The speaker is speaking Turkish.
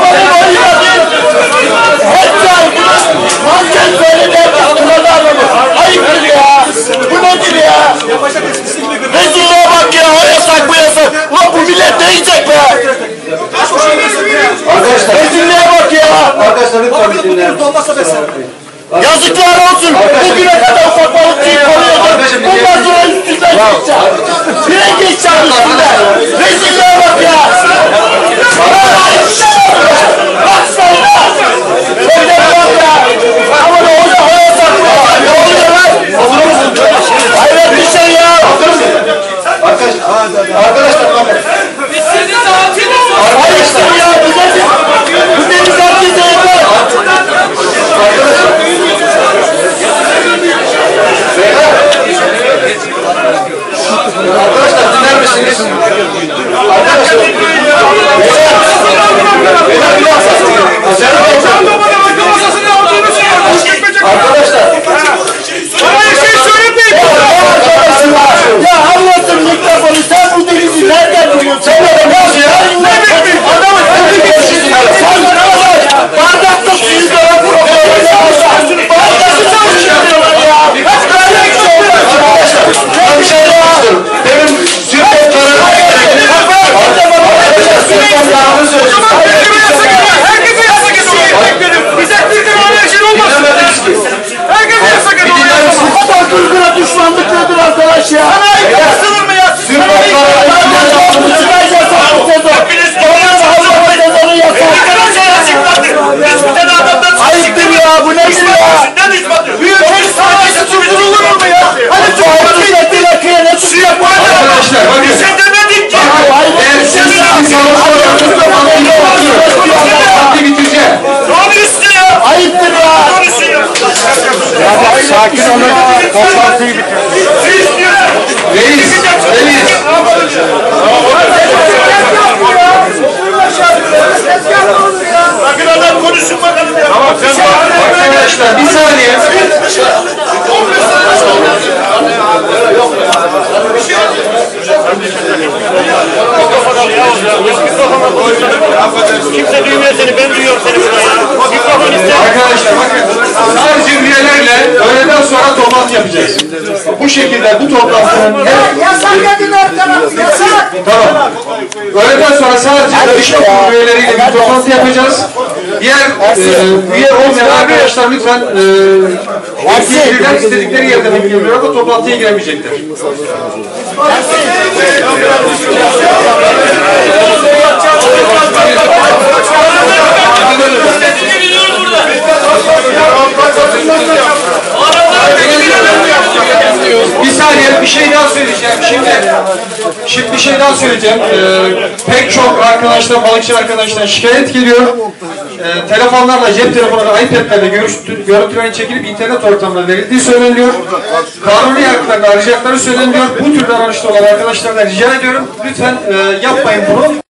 babanın. Hep ay manken böyle derken kralı adamı. Ayıptır ya. Bu nedir ya? Rezilliğe bak ya. O yasak bu yasak. Ulan bu millet ne yiyecek be? Rezilliğe bak ya. Arkadaşlar lütfen bir dinler. Yazıklar olsun. Bugüne kadar ufak balıkçıyı koruyordun. Bundan sonra üstünden geçeceğim. Bire geçeceğim üstünden. Rezilliğe bak ya. Bak sen ya. Böyle bak ya. Ama ne oluyor? O yasak bu. Ne oluyor lan? Olur musun? Hayret bir şey ya. Arkadaşlar bakın. Hayırdır ya. Bu nedir? Bu nedir? Herkese yeter. Arkadaşlar dinler misiniz? Arkadaşlar. Arkadaşlar. Ya anlatın mikrofonu sen bu denizi nereden biliyorsun? Sen de ne ya? Adamı sen Bardakta suyu da yok. Bardakta çalışıyorlar ya. Hep böyle bir şey olmaz ya. Ben bir şey demek istiyorum. Benim Türkmenlere Arkadaşlar Türkmenler'e toplantı yapacağız. Bu şekilde bu toplantının Yasak edin her yasak. Tamam. Öğleden sonra sadece danışma kurulu üyeleriyle bir toplantı yapacağız. Diğer e, üye olmayan arkadaşlar lütfen e, bilgiler istedikleri yerde bilgiler ama toplantıya giremeyecekler. Bir saniye bir şey daha söyleyeceğim. Şimdi şimdi bir şey daha söyleyeceğim. Ee, pek çok arkadaşlar, balıkçı arkadaşlar şikayet geliyor. Ee, telefonlarla, cep telefonlarla, iPad'lerle görüntü, görüntülerin çekilip internet ortamına verildiği söyleniyor. Kanuni haklarını arayacakları söyleniyor. Bu tür davranışta olan arkadaşlardan rica ediyorum. Lütfen e, yapmayın bunu.